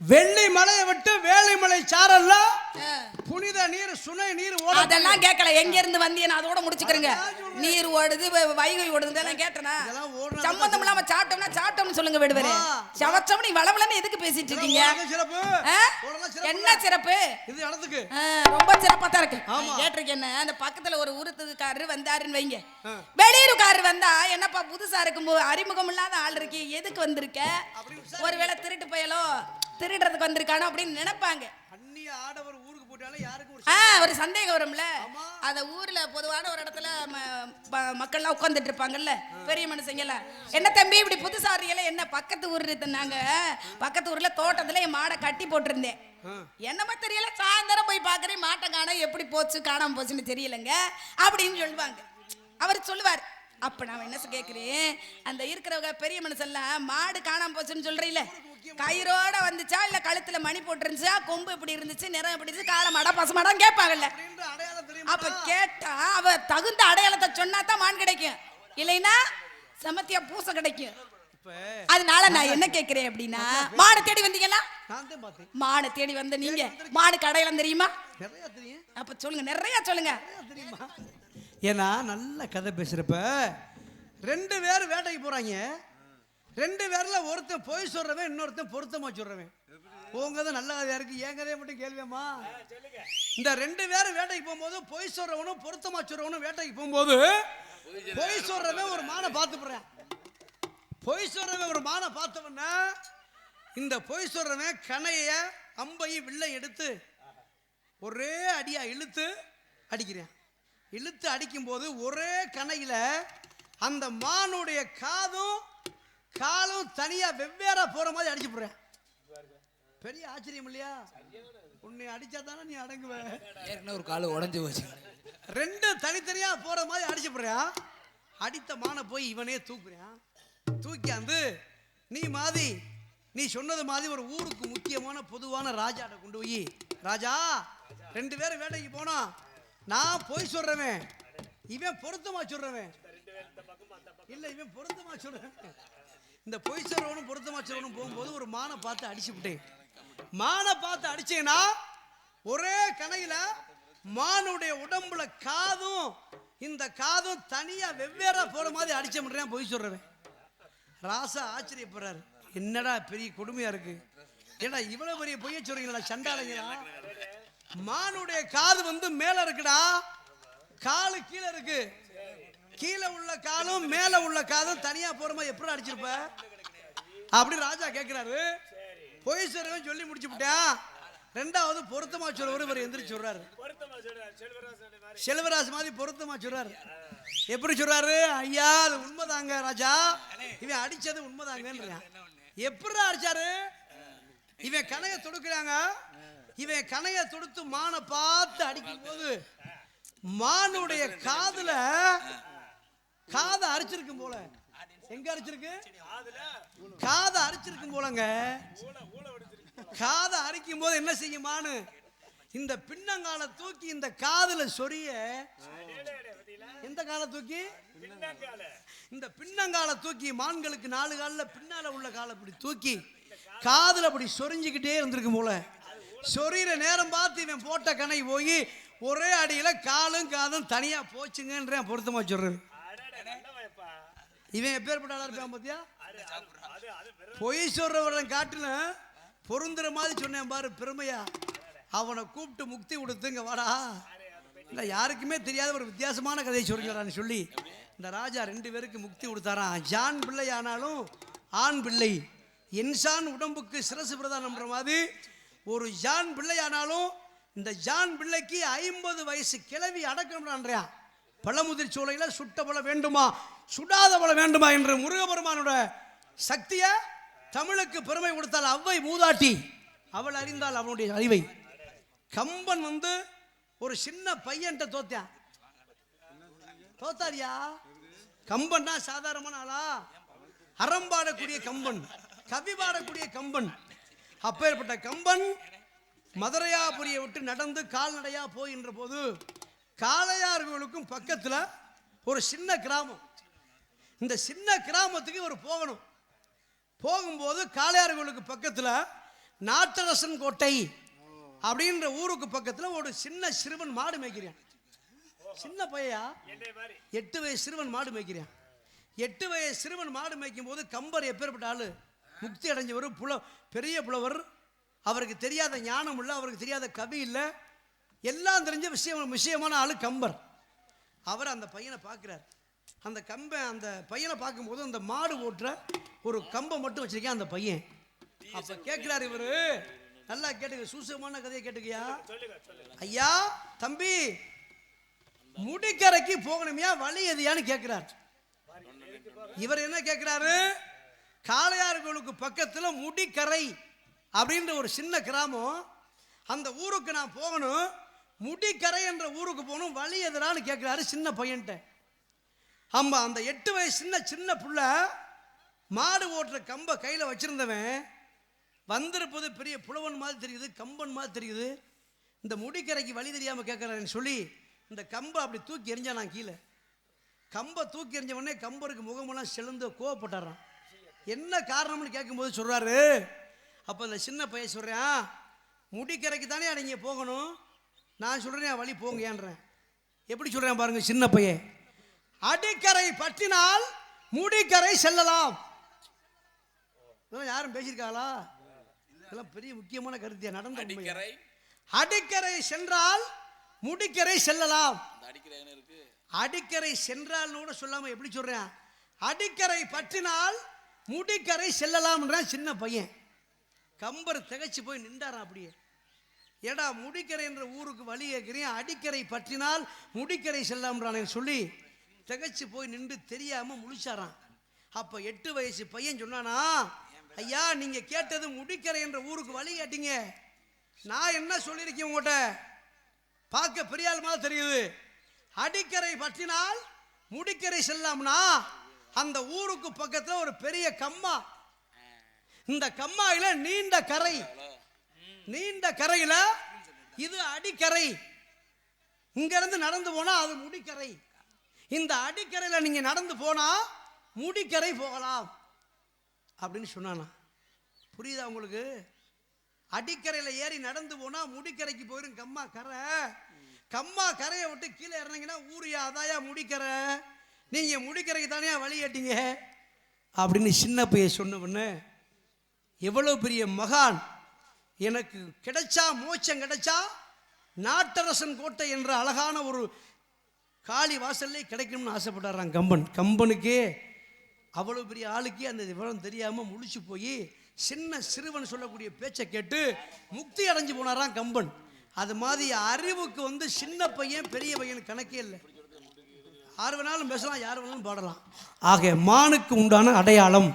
வெள்ளி மலையை விட்டு வேலிமலை சாரல்ல. புனித நீர் சுனை நீர் அதெல்லாம் கேட்கல. எங்க இருந்து வந்தீங்க அதோட முடிச்சுக்கிறேங்க. நீர் ஓடுது வைகை ஓடுது இதெல்லாம் கேட்டனா சம்பந்தம் இல்லாம சாப்பிட்டோம்னா சாப்பிட்டோம்னு சொல்லுங்க விடுவரே. ஆ. சவச்சம் நீ வளவலன்னு எதுக்கு பேசிட்டு இருக்கீங்க? என்ன சிறப்பு? இது இடத்துக்கு. ரொம்ப சிறப்பா தான் இருக்கு. கேட்டிருக்கேன் என்ன? அந்த பக்கத்துல ஒரு உருத்துக்காரரு வந்தாருன்னு வைங்க. வெளியூருக்காரர் வந்தா என்னப்பா புதுசா இருக்கும்போது அறிமுகம் இல்லாத ஆள் இருக்கே எதுக்கு வந்திருக்க? ஒருவேளை திருட்டு பயலோ திருடுறதுக்கு வந்திருக்கானோ அப்படின்னு நினைப்பாங்க. அந்நிய ஆடவர் ஊருக்கு போயிட்டாலும் யாருக்கும் ஒரு ஆ ஒரு சந்தேகம் வரும்ல. அந்த ஊர்ல பொதுவான ஒரு இடத்துல மக்கள்லாம் உட்கார்ந்துட்டு இருப்பாங்கல்ல. பெரிய மனுஷங்கல என்ன தம்பி இப்படி புதுசா வரீங்களே என்ன பக்கத்து ஊர் நாங்க பக்கத்து ஊர்ல தோட்டத்துல என் மாடை கட்டி போட்டிருந்தேன். என்னமோ தெரியல. சாயந்தரம் போய் பாக்குறேன் மாட்டை காண எப்படி போச்சு காணாம போச்சுன்னு தெரியலங்க. அப்படின்னு சொல்லுவாங்க. அவர் சொல்லுவார். அப்ப நான் என்ன கேக்குறேன்? அந்த இருக்கிறவங்க பெரிய மனுஷன்லாம் மாடு காணாம போச்சுன்னு சொல்றீல கயிறோட வந்துச்சா இல்ல கழுத்துல மணி போட்டுருந்துச்சா? கொம்பு எப்படி இருந்துச்சு நிறம் எப்படி இருந்துச்சு காலை மாடா பசு மாடான்னு கேட்பாங்கல்ல அப்ப கேட்டா அவ தகுந்த அடையாளத்தை சொன்னா தான் மான் கிடைக்கும். இல்லைன்னா சமத்தியா பூசை கிடைக்கும். அதனால நான் என்ன கேக்குறேன் அப்படின்னா மானை தேடி வந்தீங்களா? மானை தேடி வந்த நீங்க. மானுக்கு அடையாளம் தெரியுமா? அப்ப சொல்லுங்க நிறைய சொல்லுங்க. ஏன்னா நல்ல கதை பேசுறப்ப ரெண்டு பேர் வேட்டைக்கு போறாங்க. ரெண்டு பேர்ல ஒருத்தன் பொய் சொல்றவன் இன்னொருத்தன் பொருத்தமா சொல்றவன். உங்க கதை நல்ல இருக்கு கதையை மட்டும் கேள்வியம்மா இந்த ரெண்டு பேரும் வேட்டைக்கு போகும்போது பொய் சொல்றவனும் பொருத்தமா சொல்றவனும் வேட்டைக்கு போகும்போது பொய் சொல்றவன் ஒரு மானை பார்த்து போறான் பொய் சொல்றவன் ஒரு மானை பார்த்தவன இந்த பொய் சொல்றவன் கணைய அம்பையும் வில்லை எடுத்து ஒரே அடியா இழுத்து அடிக்கிறேன். இழுத்து அடிக்கும்போது ஒரே கணையில அந்த மானுடைய காதும் காலும் தனியா வெவ்வேறா போற மாதிரி அடிச்சு போடுறேன். பெரிய ஆச்சரியம் இல்லையா? உன்னை அடிச்சா தானே நீ அடங்குவ. ஏற்கனவே ஒரு கால் உடஞ்சி போச்சு. ரெண்டு தனித்தனியா போற மாதிரி அடிச்சு போடுறான். அடித்த மானை போய் இவனே தூக்குறான். தூக்கியாந்து நீ மாதிரி நீ சொன்னது மாதிரி ஒரு ஊருக்கு முக்கியமான பொதுவான ராஜாட்ட கொண்டு போய். ராஜா ரெண்டு பேரும் வேட்டைக்கு போனோம் நான் போய் சொல்றவன். இவன் பொருத்தமா சொல்றவன். இல்ல இவன் பொருத்தமா சொல்றவன். இந்த பொய் சொல்றவனும் பொருத்தமா சொல்றவனும் போகும்போது ஒரு மானை பார்த்து அடிச்சு விட்டேன் மானை பார்த்து அடிச்சேன்னா ஒரே கணையில மானுடைய உடம்புல காதும் இந்த காதும் தனியா வெவ்வேறா போற மாதிரி அடிச்ச முடியாது பொய் சொல்றவன். ராசா ஆச்சரியப்படுறாரு. என்னடா பெரிய கொடுமையா இருக்கு. ஏடா இவ்வளவு பெரிய பொய்ய சொல்றீங்களா சண்டாளங்களா? மானுடைய காது வந்து மேல இருக்குடா காலு கீழே இருக்கு. கீழே உள்ள காலும் மேல உள்ள காதும் தனியா போறமா எப்படி அடிச்சிருப்ப? அப்படி ராஜா கேக்குறாரு. பொய் சொல்றவன் சொல்லி முடிச்சு விட்டேன் ரெண்டாவது பொருத்தமா சொல்றவர் இவர் எந்திரிச்சு சொல்றாரு. செல்வராஜ் மாதிரி பொருத்தமா சொல்றாரு. எப்படி சொல்றாரு? ஐயா அது உண்மைதாங்க ராஜா. இவன் அடிச்சது உண்மைதாங்கன்றான் எப்படி அடிச்சாரு? இவன் கனைய தொடுக்கிறாங்க. இவன் கனைய தொடுத்து மானை பார்த்து அடிக்கும் போது மானுடைய காதுல காதை அரைச்சிருக்கும் போல. எங்க அரிச்சிருக்கு? காதை அரைச்சிருக்கும் போலங்க. காதை அரைக்கும் போது என்ன செய்யும்மானு இந்த பின்னங்கால தூக்கி இந்த காதுல சொரிய எந்த காலை தூக்கி? இந்த பின்னங்கால தூக்கி மான்களுக்கு நாலு காலில் பின்னால உள்ள காலை இப்படி தூக்கி காதுல அப்படி சொரிஞ்சுக்கிட்டே இருந்திருக்கும் போல. சொரியிற நேரம் பார்த்து இவன் போட்ட கணை போய் ஒரே அடியில் காலும் காதும் தனியாக போச்சுங்கன்றேன் பொருத்தமா சொல்றது. இவன் எப்பேற்பட்ட ஆளா பாத்தியா? பொய் சொல்றவரன் காட்டுல பொருந்துற மாதிரி சொன்னேன் பாரு பெருமையா. அவனை கூப்பிட்டு முக்தி கொடுத்துங்க வாடா. இல்லை யாருக்குமே தெரியாத ஒரு வித்தியாசமான கதையை சொல்கிறான்னு சொல்லி. இந்த ராஜா ரெண்டு பேருக்கு முக்தி கொடுத்தாராம். ஜான் பிள்ளை ஆனாலும் ஆண் பிள்ளை. என்சான் உடம்புக்கு சிரசு பிரதானம்ன்ற மாதிரி ஒரு ஜான் பிள்ளை ஆனாலும் இந்த ஜான் பிள்ளைக்கு ஐம்பது வயசு கிளவி அடக்கம்ன்றான் பழமுதிர் சோலையில் சுட்ட போல வேண்டுமா? சுடாத போல வேண்டுமா என்று முருகபெருமானோட சக்தியை தமிழுக்கு பெருமை கொடுத்தால் அவ்வை மூதாட்டி. அவள் அறிந்தால் அவனுடைய அறிவை. கம்பன் வந்து ஒரு சின்ன பையன்ட்ட தோத்தியா? தோத்தாரியா கம்பன்னா சாதாரணமான ஆளா? அறம் பாடக்கூடிய கம்பன் கவி பாடக்கூடிய கம்பன். அப்பேற்பட்ட கம்பன் மதுரையாபுரியை விட்டு நடந்து கால்நடையா போகின்ற போது காளையார்களுக்கும் பக்கத்தில் ஒரு சின்ன கிராமம். இந்த சின்ன கிராமத்துக்கு இவர் போகணும். போகும்போது காளையார்களுக்கு பக்கத்தில் நாட்டரசன் கோட்டை அப்படின்ற ஊருக்கு பக்கத்தில் ஒரு சின்ன சிறுவன் மாடு மேய்க்கிறான். சின்ன பையா எட்டு வயசு சிறுவன் மாடு மேய்க்கிறான். எட்டு வயசு சிறுவன் மாடு மேய்க்கும் போது கம்பர் எப்பேற்பட்ட ஆள்? முக்தி அடைஞ்சவர் புல பெரிய புலவர். அவருக்கு தெரியாத ஞானம் இல்லை அவருக்கு தெரியாத கவி இல்லை. எல்லாம் தெரிஞ்ச விஷயம் விஷயமான ஆளு கம்பர். அவர் அந்த பையனை பார்க்குறார். அந்த கம்பை அந்த பையனை பார்க்கும்போது அந்த மாடு ஓட்டுற ஒரு கம்பை மட்டும் வச்சிருக்கேன் அந்த பையன். அப்போ கேட்குறாரு இவரு நல்லா கேட்டுக்க சூசகமான கதையை கேட்டுக்கியா? ஐயா தம்பி முடிக்கரைக்கு போகணுமையா வழி எதையான்னு கேட்குறார். இவர் என்ன கேட்குறாரு? காளையார் கோவிலுக்கு பக்கத்தில் முடிக்கரை அப்படின்ற ஒரு சின்ன கிராமம். அந்த ஊருக்கு நான் போகணும். முடிக்கரை என்ற ஊருக்கு போகணும். வழி எதிரான்னு கேட்குறாரு சின்ன பையன்ட்ட ஆமாம் அந்த எட்டு வயசு சின்ன சின்ன புள்ள மாடு ஓட்டுற கம்பை கையில் வச்சிருந்தவன் வந்திருப்பது பெரிய புலவன் மாதிரி தெரியுது கம்பன் மாதிரி தெரியுது. இந்த முடிக்கரைக்கு வழி தெரியாமல் கேட்குறேன்னு சொல்லி இந்த கம்பை அப்படி தூக்கி எறிஞ்சா நான் கீழே. கம்பை தூக்கி எறிஞ்ச உடனே கம்பருக்கு முகமெல்லாம் செழுந்து கோவப்பட்டாரான் என்ன காரணம்னு கேட்கும்போது சொல்கிறாரு அப்போ இந்த சின்ன பையன் சொல்கிறேன் முடிக்கரைக்கு தானே நீங்கள் போகணும். நான் சொல்கிறேன் வழி போங்கன்றேன் எப்படி சொல்கிறேன் பாருங்க சின்ன பையன். அடிக்கரை பற்றினால் முடிக்கரை செல்லலாம். இதெல்லாம் யாரும் பேசியிருக்காங்களா? இதெல்லாம் பெரிய முக்கியமான கருத்தியா? நடந்த. அடிக்கரை. அடிக்கரை சென்றால் முடிக்கரை செல்லலாம். அடிக்கரை சென்றால்னு கூட சொல்லாம எப்படி சொல்றேன்? அடிக்கரை பற்றினால் முடிக்கரை செல்லலாம்ன்றான் சின்ன பையன். கம்பர் திகைச்சு போய் நின்றாராம் அப்படியே. ஏடா முடிக்கரை என்ற ஊருக்கு வழி கேட்கிறேன் அடிக்கரை பற்றினால் முடிக்கரை செல்லாம்ன்றானே சொல்லி திகச்சு போய் நின்று தெரியாமல் முழிச்சாரான் அப்போ எட்டு வயசு பையன் சொன்னானா ஐயா நீங்கள் கேட்டது முடிக்கரை என்ற ஊருக்கு வழி கேட்டீங்க நான் என்ன சொல்லியிருக்கேன் உங்கள்கிட்ட பார்க்க பெரிய மாதிரி தெரியுது. அடிக்கரை பற்றினால் முடிக்கரை செல்லாம்னா அந்த ஊருக்கு பக்கத்தில் ஒரு பெரிய கம்மா. இந்த கம்மாயில் நீண்ட கரை. நீண்ட கரையில இது அடிக்கரை. இங்கேருந்து நடந்து போனா அது முடிக்கரை. இந்த அடிக்கரையில் நீங்க நடந்து போனா முடிக்கரை போகலாம். அப்படின்னு சொன்னானா. புரியுதா உங்களுக்கு? அடிக்கரையில் ஏறி நடந்து போனால் முடிக்கரைக்கு போயிடும் கம்மா கரை. கம்மா கரையை விட்டு கீழே இறங்கினா ஊரியா அதாயா முடிக்கரை. நீங்கள் முடிக்கரைக்கு தானே வழி கேட்டீங்க? அப்படின்னு சின்ன பையன் சொன்ன உடனே எவ்வளோ பெரிய மகான் எனக்கு கிடைச்சா மோட்சம் கிடைச்சா நாட்டரசன் கோட்டை என்ற அழகான ஒரு காளி வாசல்லே கிடைக்கணும்னு ஆசைப்பட்டாராம் கம்பன். கம்பனுக்கே அவ்வளோ பெரிய ஆளுக்கே அந்த விவரம் தெரியாமல் முழிச்சு போய் சின்ன சிறுவன் சொல்லக்கூடிய பேச்சை கேட்டு முக்தி அடைஞ்சு போனாராம் கம்பன். அது மாதிரி அறிவுக்கு வந்து சின்ன பையன் பெரிய பையன் கணக்கே இல்லை. யார் வேணாலும் பேசலாம் யார் வேணாலும் பாடலாம். ஆக மானுக்கு உண்டான அடையாளம்.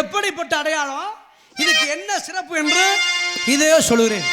எப்படிப்பட்ட அடையாளம்? இதுக்கு என்ன சிறப்பு என்று இதையோ சொல்கிறேன்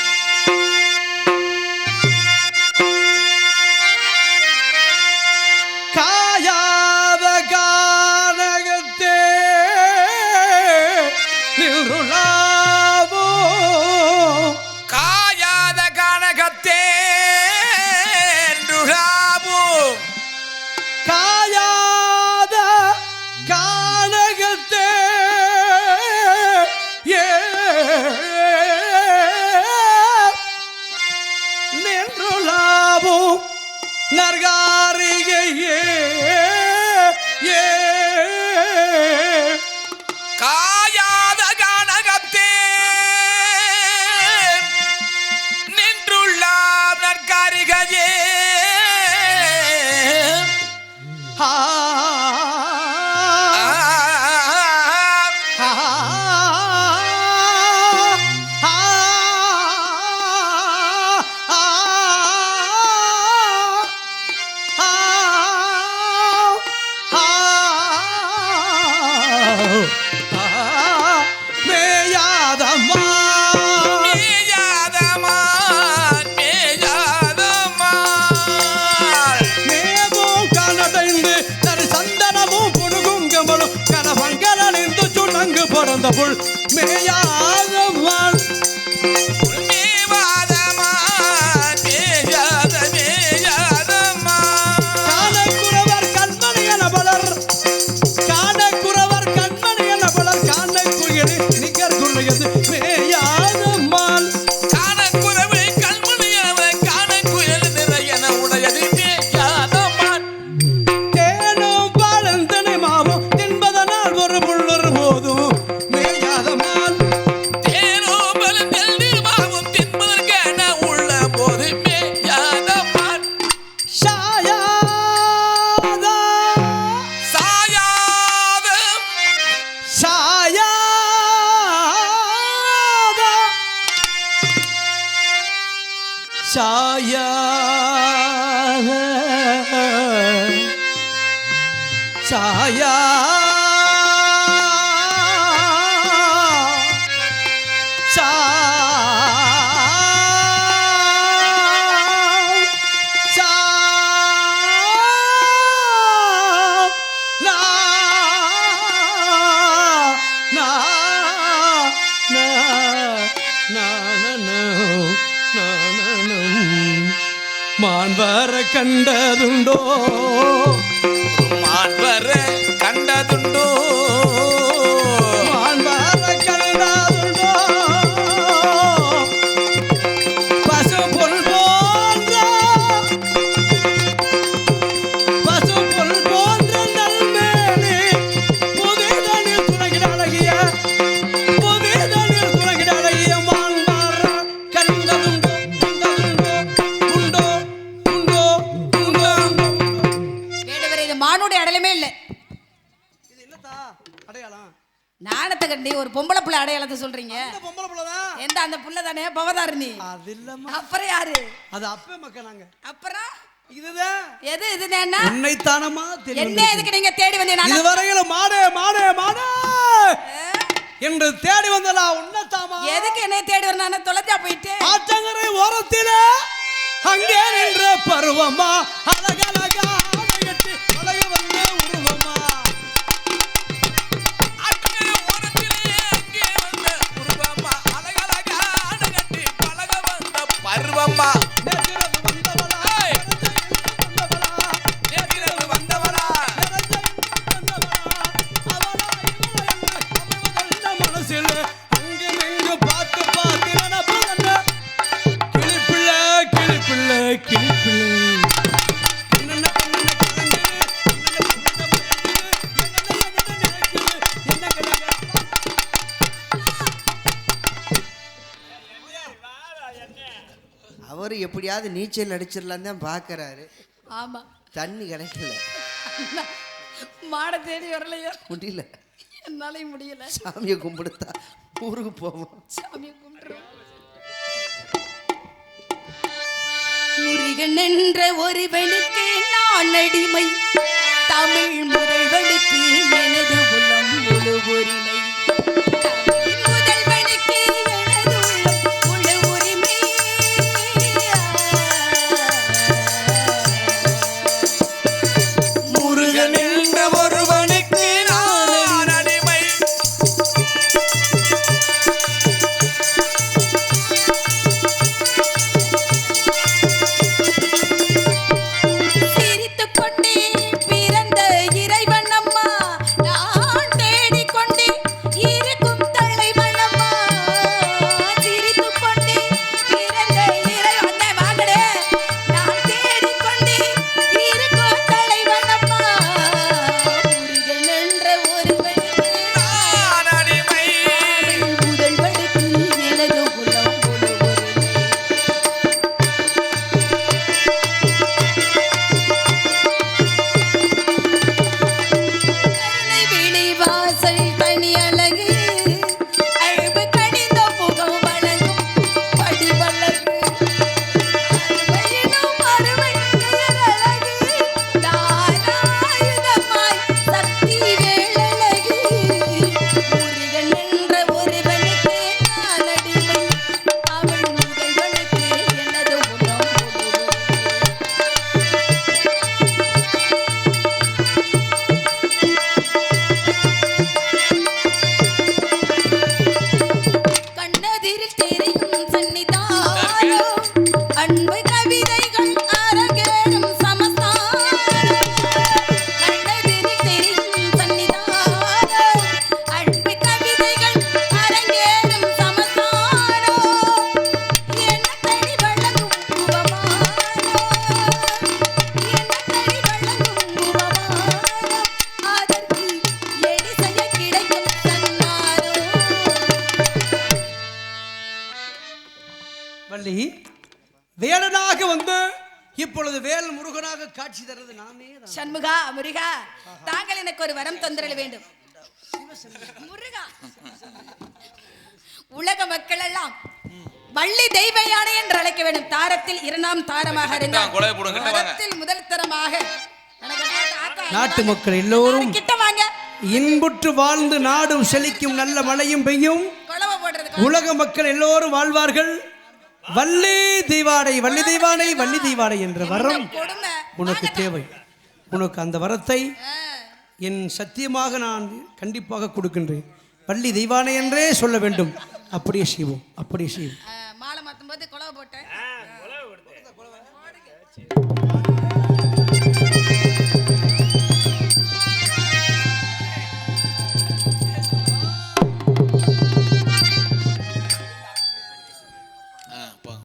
বাবুর মেয়া Oh. நாணத்தை கட்டி ஒரு பொம்பளை பிள்ளை அடையாளத்தை சொல்றீங்க பொம்பளை பிள்ளை தான் எந்த அந்த புள்ள தானே பவதாரணி அது இல்லம்மா அப்புறம் யாரு அது அப்பே மக்கள் நாங்க அப்புறம் இதுதான் எது இது என்ன உன்னைத்தானமா என்ன எதுக்கு நீங்க தேடி வந்தீங்க இதுவரையிலும் மாடு மாடு மாடு என்று தேடி வந்தலா உன்னத்தாமா எதுக்கு என்னை தேடி வரனா தொலைஞ்சா போயிட்டு ஆற்றங்கரை ஓரத்தில அங்கே நின்ற பருவமா அழகழகா அழகட்டி அழக வந்த உருவமா அவர் எப்படியாவது நீச்சல் அடிச்சிடலான்னு தான் பார்க்குறாரு. ஆமாம் தண்ணி கிடைக்கல. மாடை தேடி வரலையா? முடியல. என்னாலே முடியல. சாமியை கும்பிடுத்தா ஊருக்கு போவோம். சாமியை கும்பிடுறோம் முருகன் என்ற ஒருவனுக்கு நான் அடிமை. தமிழ் முதல்வனுக்கு எனது உளம் முழு உரிமை வள்ளி வேடனாக வந்து இப்பொழுது வேல் முருகனாக காட்சி தருவது நாமே சண்முகா முருகா தாங்கள் எனக்கு ஒரு வரம் தொந்தரல வேண்டும். முருகா உலக மக்கள் எல்லாம் வள்ளி தெய்வ யானை என்று அழைக்க வேண்டும். தாரத்தில் இரண்டாம் தாரமாக இருந்தால் முதல் தரமாக நாட்டு மக்கள் எல்லோரும் கிட்ட வாங்க. இன்புற்று வாழ்ந்து நாடும் செழிக்கும் நல்ல மழையும் பெய்யும். உலக மக்கள் எல்லோரும் வாழ்வார்கள். வள்ளி தெய்வாடை வள்ளி தெய்வானை வள்ளி தெய்வாடை என்ற வரம் உனக்கு தேவை. உனக்கு அந்த வரத்தை. என் சத்தியமாக நான் கண்டிப்பாக கொடுக்கின்றேன். வள்ளி தெய்வானை என்றே சொல்ல வேண்டும். அப்படியே செய்வோம் அப்படியே செய்வோம். மாலை மாத்தும் போது குழவை போட்டேன்.